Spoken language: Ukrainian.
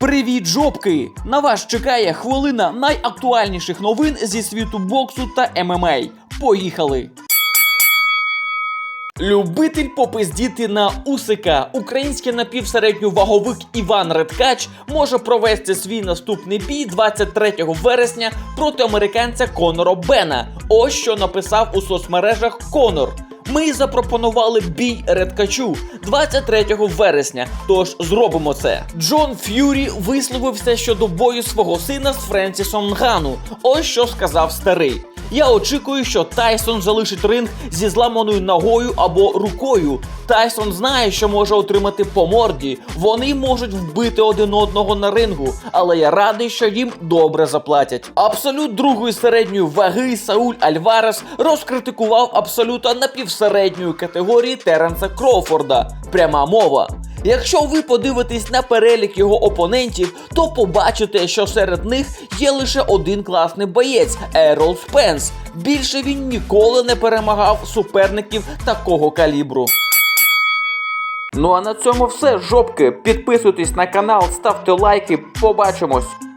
Привіт, жопки! На вас чекає хвилина найактуальніших новин зі світу боксу та ММА. Поїхали! Любитель попиздіти на Усика. Український напівсередньоваговик Іван Редкач може провести свій наступний бій 23 вересня проти американця Конора Бена. Ось що написав у соцмережах Конор. Ми запропонували бій Редкачу 23 вересня. Тож зробимо це. Джон Ф'юрі висловився щодо бою свого сина з Френсісом Нгану. Ось що сказав старий. Я очікую, що Тайсон залишить ринг зі зламаною ногою або рукою. Тайсон знає, що може отримати по морді. Вони можуть вбити один одного на рингу, але я радий, що їм добре заплатять. Абсолют другої середньої ваги Сауль Альварес розкритикував абсолюта напівсередньої категорії Теренса Кроуфорда. Пряма мова. Якщо ви подивитесь на перелік його опонентів, то побачите, що серед них є лише один класний боєць Ерол Спенс. Більше він ніколи не перемагав суперників такого калібру. Ну а на цьому все, жопки. Підписуйтесь на канал, ставте лайки. Побачимось.